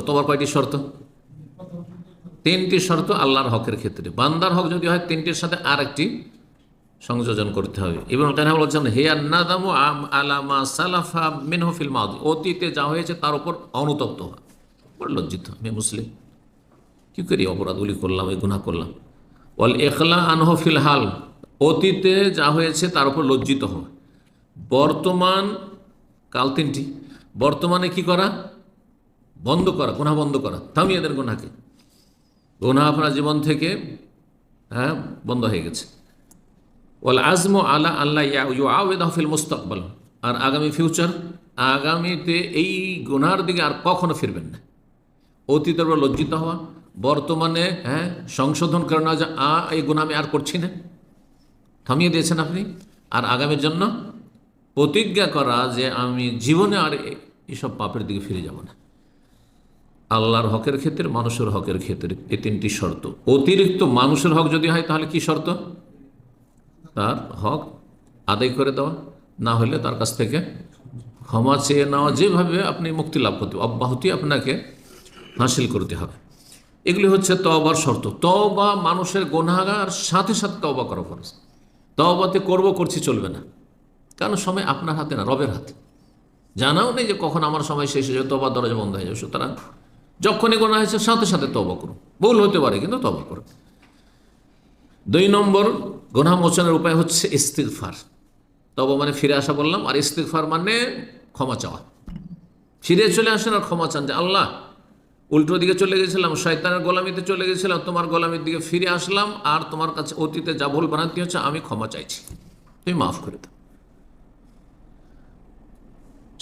তোমার কয়টি শর্ত? তিনটি শর্ত আল্লাহর হকের ক্ষেত্রে। বান্দার হক যদি হয়, তিনটির সাথে আর একটি সংযোজন করতে হবে। এবং কেন বলছেন, হে আন্নাদামু আলামা সালাফা মিনহফিল মাউদ। অতীতে যা হয়েছে, তার উপর অনুতপ্ত হওয়া। বড় লজ্জিত, আমি মুসলিম। কী করি অপরাধগুলি করলাম, এই গুণা করলাম। ওয়াল এখলা আনহফিল হাল। অতীতে যা হয়েছে, তার উপর লজ্জিত হওয়া। বর্তমান, কাল তিনটি। বর্তমানে কি করা? বন্ধ করা গুণা বন্ধ করা থামিয়ে দেন গুণাকে গুণা আপনার জীবন থেকে হ্যাঁ বন্ধ হয়ে গেছে। ওয়াল আজম আলা আল্লাহ হফিল মুস্তাকবাল। আর আগামী ফিউচার, আগামীতে এই গুনার দিকে আর কখনো ফিরবেন না। অতীতের উপর লজ্জিত হওয়া, বর্তমানে হ্যাঁ সংশোধন করে না যে, আ, এই গুণা আমি আর করছি না। থামিয়ে দিয়েছেন আপনি। আর আগামীর জন্য প্রতিজ্ঞা করা যে, আমি জীবনে আর এ- এসব পাপের দিকে ফিরে যাব না। আল্লাহর হকের ক্ষেত্রে, মানুষের হকের ক্ষেত্রে এই তিনটি শর্ত। অতিরিক্ত মানুষের হক যদি হয়, তাহলে কি শর্ত? তার হক আদায় করে দেওয়া। না হলে তার কাছ থেকে ক্ষমা চেয়ে নেওয়া। যেভাবে আপনি মুক্তি লাভ করতে অব্যাহতি আপনাকে হাসিল করতে হবে। এগুলি হচ্ছে তবার শর্ত। তবা মানুষের গোনাগার সাথে সাথে তবা করা ফরজ। তবাতে করব, করছি, চলবে না। কারণ সময় আপনার হাতে না, রবের হাতে। জানাও নেই যে কখন আমার সময় শেষ হয়ে যাবে তবার দরজা বন্ধ হয়ে যাবে। সুতরাং যখনই গোনা হয়েছে, সাথে সাথে তবা করুন ভুল হতে পারে, কিন্তু তবা করুন দুই নম্বর গোনা মোচনের উপায় হচ্ছে ইস্তিগফার। তবে মানে ফিরে আসা বললাম, আর ইস্তিগফার মানে ক্ষমা চাওয়া। ফিরে চলে আসেন আর ক্ষমা চান যে, আল্লাহ, উল্টো দিকে চলে গেছিলাম, শয়তানের গোলামিতে চলে গেছিলাম, তোমার গোলামির দিকে ফিরে আসলাম, আর তোমার কাছে অতীতে যা ভুল বানাতে হচ্ছে আমি ক্ষমা চাইছি। তুমি মাফ করে দাও।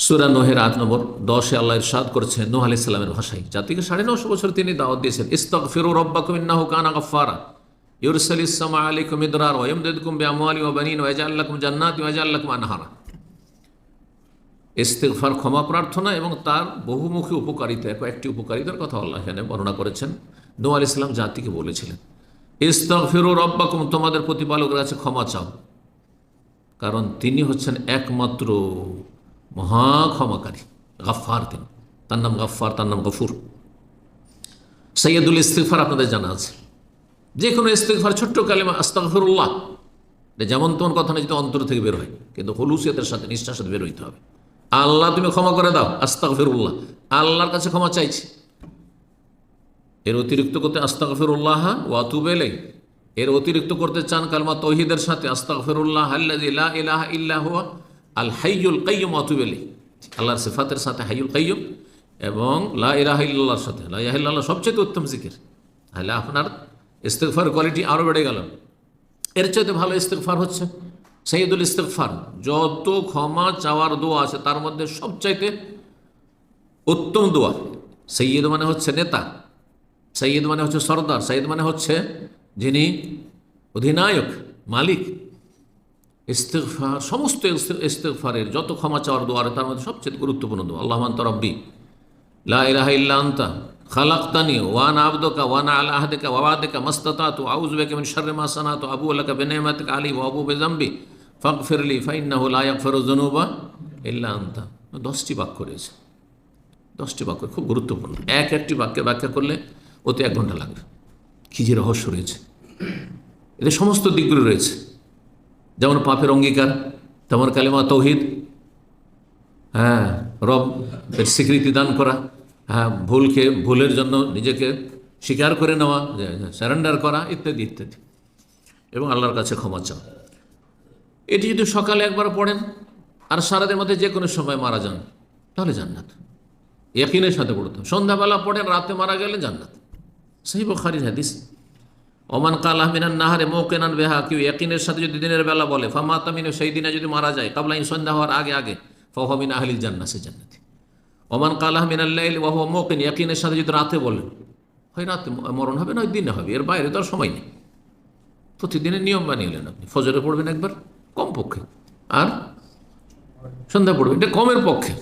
সুরা নোহের আট নম্বর, দশে আল্লাহ ইরশাদ করেছেন নোহ আলি ইসলামের ভাষায়। জাতিকে সাড়ে নশো বছর তিনি দাওয়াত দিয়েছেন। ইস্তক ফিরু রব্বাকুম ইন্নাহু কানা গাফফারা। ইউরসাল ইসলাম আলাইকুম ইদরার ওয়াইমদিদকুম বিআমওয়ালি ওয়া বানিন ওয়া ইয়াজআল লাকুম জান্নাতি ওয়া ইয়াজআল লাকুম আনহারা। ইস্তেগফার ক্ষমা প্রার্থনা এবং তার বহুমুখী উপকারিতা কয়েকটি উপকারিতার কথা আল্লাহ এখানে বর্ণনা করেছেন। নোয়া আল ইসলাম জাতিকে বলেছিলেন ইস্তক ফিরু রব্বাকুম, তোমাদের প্রতিপালকের কাছে ক্ষমা চাও। কারণ তিনি হচ্ছেন একমাত্র মহা ক্ষমাকারী গাফার তিনি। তার নাম গাফার তার নাম গফুর। সৈয়দুল ইস্তিগফার আপনাদের জানা আছে। যে কোনো ইস্তিগফার, ছোট্ট কালেমা, আস্তাগফিরুল্লাহ। এটা যেমন তোমার কথা না যদি অন্তর থেকে বের হয়। কিন্তু হলুসিয়তের সাথে, নিষ্ঠার সাথে বের হইতে হবে। আল্লাহ তুমি ক্ষমা করে দাও, আস্তাগফিরুল্লাহ। আল্লাহর কাছে ক্ষমা চাইছি। এর অতিরিক্ত করতে আস্তাগফিরুল্লাহ ওয়াতুবেলে এর অতিরিক্ত করতে চান কালমা তহিদের সাথে, আস্তাগফিরুল্লাহ আল্লাযী লা ইলাহা ইল্লা হুয়া। আল হাইয়ুল কাইয়্যুম ওয়াতুবেলে আল্লাহর সিফাতের সাথে হাইয়ুল কাইয়্যুম এবং লা ইলাহা সাথে। লা ইলাহা ইল্লাল্লাহ সবচেয়ে উত্তম জিকির। তাহলে আপনার ইস্তেগফার কোয়ালিটি আরও বেড়ে গেল। এর চাইতে ভালো ইস্তেগফার হচ্ছে সৈয়দুল ইস্তেগফার। যত ক্ষমা চাওয়ার দোয়া আছে, তার মধ্যে সবচাইতে উত্তম দোয়া। সৈয়দ মানে হচ্ছে নেতা। সৈয়দ মানে হচ্ছে সর্দার। সৈয়দ মানে হচ্ছে যিনি অধিনায়ক, মালিক। ইস্তেগফার, সমস্ত ইস্তে- ইস্তেগফারের যত ক্ষমা চাওয়ার দোয়া আছে, তার মধ্যে সবচেয়ে গুরুত্বপূর্ণ দোয়া। আল্লাহ মান রব্বি লা ইলাহা ইল্লা আনতা, খালাকতানি ওয়ান আবদুকা ওয়ান আলা আহদিকা ওয়াদিকা, মাস্তাতাতু, আউযু বিকা মিন শাররি মা সানাতু, আবু লাকা বিনিমাতিকা আলী, ওয়া আবু বিযামবি। ফাগফিরলি, ফাইন্নাহু লা ইয়াগফিরু যুনুবা ইল্লা আনতা। দশটি বাক্য রয়েছে। দশটি বাক্য খুব গুরুত্বপূর্ণ। এক একটি বাক্যের ব্যাখ্যা করলে ওতে এক ঘণ্টা লাগবে। কী যে রহস্য রয়েছে। এতে সমস্ত দিকগুলো রয়েছে। যেমন পাপের অঙ্গীকার তেমন কালেমা তৌহিদ হ্যাঁ রব স্বীকৃতি দান করা হ্যাঁ ভুলকে ভুলের জন্য নিজেকে স্বীকার করে নেওয়া স্যারেন্ডার করা ইত্যাদি ইত্যাদি এবং আল্লাহর কাছে ক্ষমা চাও। এটি যদি সকালে একবার পড়েন, আর সারাদের মধ্যে যে কোনো সময় মারা যান, তাহলে জান্নাত। একিনের সাথে পড়তে হবে। সন্ধ্যাবেলা পড়েন, রাতে মারা গেলে জান্নাত। সেই বখারির হাদিস। ওমান কালাহ মিনান নাহারে মৌকেনান বেহা, কেউ একিনের সাথে যদি দিনের বেলা বলে, ফামা তামিনে সেই দিনে যদি মারা যায় কাবলাইন সন্ধ্যা হওয়ার আগে আগে ফহমিন আহলিল জান্না সে জান্নাতি। ওমান কালাহ মিনাল্লাইল ওয়াহ মৌকেন একিনের সাথে যদি রাতে বলেন হয় রাতে মরণ হবে না ওই দিনে হবে, এর বাইরে তো আর সময় নেই। প্রতিদিনের নিয়ম বানিয়ে নিলেন আপনি, ফজরে পড়বেন একবার কম পক্ষে আর সন্ধ্যা পড়বেন, এটা কমের পক্ষে।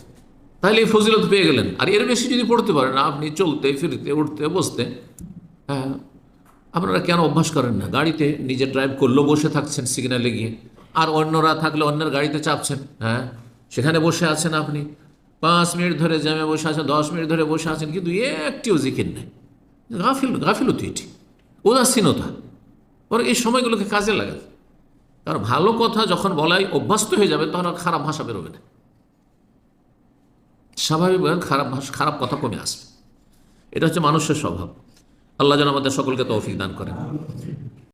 তাহলে এই ফজিলত পেয়ে গেলেন। আর এর বেশি যদি পড়তে পারেন, আপনি চলতে, ফিরতে, উঠতে, বসতে হ্যাঁ আপনারা কেন অভ্যাস করেন না? গাড়িতে নিজে ড্রাইভ করলেও বসে থাকছেন সিগন্যালে গিয়ে। আর অন্যরা থাকলে অন্যের গাড়িতে চাপছেন হ্যাঁ? সেখানে বসে আছেন আপনি। পাঁচ মিনিট ধরে জ্যামে বসে আছেন, দশ মিনিট ধরে বসে আছেন, কিন্তু একটিও জিকির নেই। গাফিল, গাফিলতি এটি। উদাসীনতা। ওরা এই সময়গুলোকে কাজে লাগান কারণ ভালো কথা যখন বলাই অভ্যস্ত হয়ে যাবে, তখন খারাপ ভাষা বেরোবে না। স্বাভাবিকভাবে খারাপ ভাষা, খারাপ কথা কমে আসবে। এটা হচ্ছে মানুষের স্বভাব। আল্লাহ যেন আমাদের সকলকে তৌফিক দান করেন।